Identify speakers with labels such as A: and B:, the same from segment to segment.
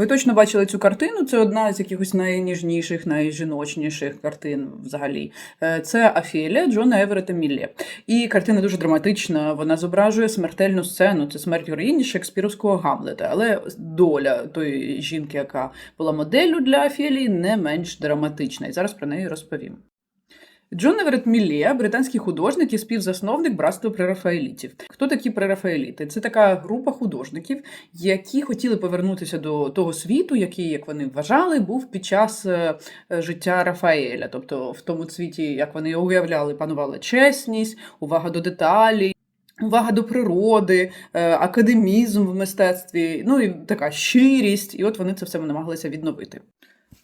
A: Ви точно бачили цю картину. Це одна з якихось найніжніших, найжіночніших картин взагалі. Е, Це Афілія Джона Еверета Міллі. І картина дуже драматична. Вона зображує смертельну сцену. Це смерть героїні Шекспіровського Гамлета. Але доля тої жінки, яка була моделлю для Афілії, не менш драматична. І зараз про неї розповім. Джон Еверет Міллє – британський художник і співзасновник братства прерафаелітів. Хто такі прерафаеліти? Це така група художників, які хотіли повернутися до того світу, який, як вони вважали, був під час е, життя Рафаеля. Тобто в тому світі, як вони уявляли, панувала чесність, увага до деталей. Увага до природи, е, академізм в мистецтві, ну і така щирість, і от вони це все намагалися відновити.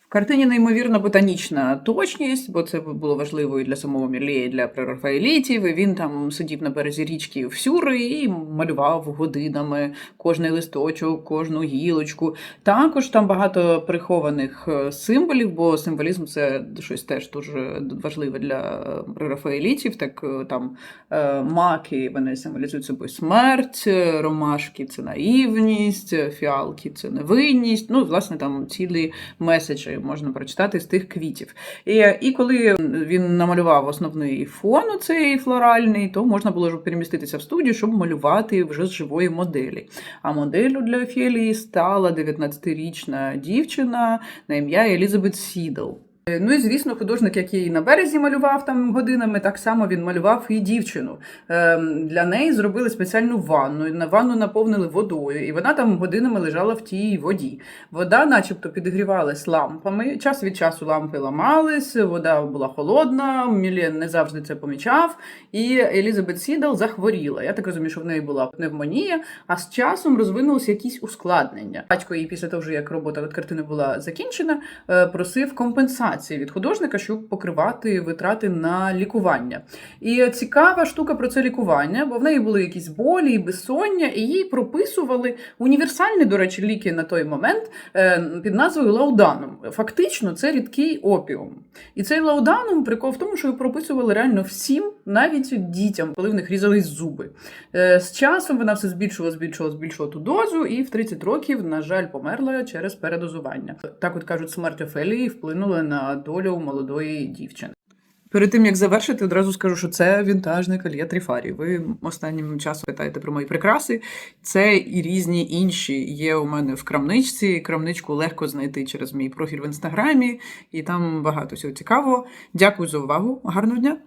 A: Картині неймовірно ботанічна точність, бо це було важливо і для самого Мірлє, і для прерафаелітів. І він там сидів на березі річки в Сюри і малював годинами кожний листочок, кожну гілочку. Також там багато прихованих е, символів, бо символізм це щось теж дуже важливе для прерафаелітів. Так е, там е, маки вони символізують собою смерть, ромашки це наївність, фіалки це невинність. Ну, і, власне, там цілі меседжі можна прочитати з тих квітів. І, і коли він намалював основний фон цей флоральний, то можна було переміститися в студію, щоб малювати вже з живої моделі. А моделлю для Офелії стала 19-річна дівчина на ім'я Елізабет Сідл. Ну і звісно, художник, який на березі малював там годинами, так само він малював і дівчину. Ем, Для неї зробили спеціальну ванну. На ванну наповнили водою, і вона там годинами лежала в тій воді. Вода, начебто, підігрівалась лампами. Час від часу лампи ламались, вода була холодна. Мілен не завжди це помічав. І Елізабет Сідал захворіла. Я так розумію, що в неї була пневмонія, а з часом розвинулися якісь ускладнення. Батько її після того, як робота над картиною була закінчена, е, просив компенсації від художника, щоб покривати витрати на лікування. І цікава штука про це лікування, бо в неї були якісь болі і безсоння, і їй прописували універсальні, до речі, ліки на той момент е, під назвою лауданум. Фактично, це рідкий опіум. І цей лауданум прикол в тому, що його прописували реально всім, навіть дітям, коли в них різались зуби. Е, З часом вона все збільшувала, збільшувала, збільшувала ту дозу, і в 30 років, на жаль, померла через передозування. Так, от кажуть, смерть Офелії вплинула долю молодої дівчини. Перед тим як завершити, одразу скажу, що це вінтажне кольє Тріфарі. Ви останнім часом питаєте про мої прикраси. Це і різні інші є у мене в крамничці. Крамничку легко знайти через мій профіль в інстаграмі, і там багато всього цікавого. Дякую за увагу. Гарного дня!